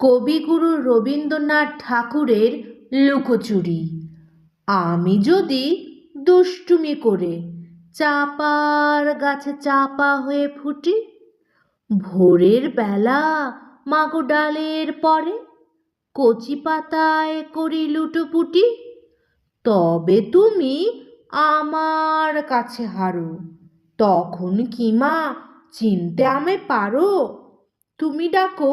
কবিগুরু রবীন্দ্রনাথ ঠাকুরের লুকোচুরি। আমি যদি দুষ্টুমি করে চাপার গাছে চাপা হয়ে ফুটি, ভোরের বেলা মাগো ডালের পরে কচি পাতায় করি লুটোপুটি, তবে তুমি আমার কাছে হারো। তখন কি মা, চিনতে আমি পারো? তুমি ডাকো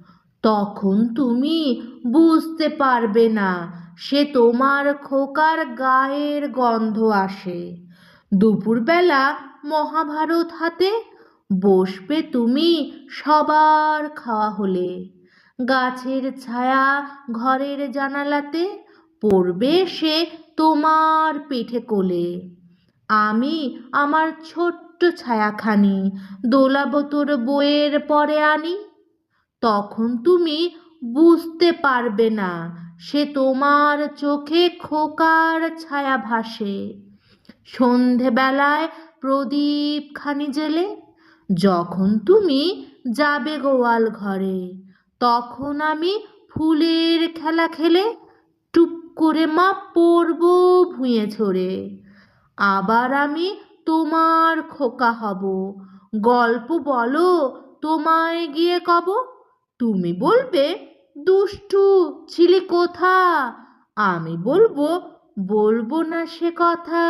তখন তুমি বুঝতে পারবে না, সে তোমার খোকার গায়ের গন্ধ আসে। দুপুরবেলা মহাভারত হাতে বসবে তুমি সবার খাওয়া হলে। গাছের ছায়া ঘরের জানালাতে পড়বে সে তোমার পিঠে কোলে। আমি আমার ছোট্ট ছায়াখানি দোলাবো তোর বইয়ের পরে আনি তখন তুমি বুঝতে পারবে না। সে তোমার চোখে খোকার ছায়া ভাসে। সন্ধেবেলায় প্রদীপ খানি জেলে যখন তুমি যাবে গোয়াল ঘরে, তখন আমি ফুলের খেলা খেলে টুপ করে মা পড়ব ভুঁয়ে ছড়ে আবার আমি তোমার খোকা হব। গল্প বলো, তোমায় গিয়ে কব। তুমি বলবে দুষ্টু ছিলি কোথা? আমি বলব বলব না সে কথা।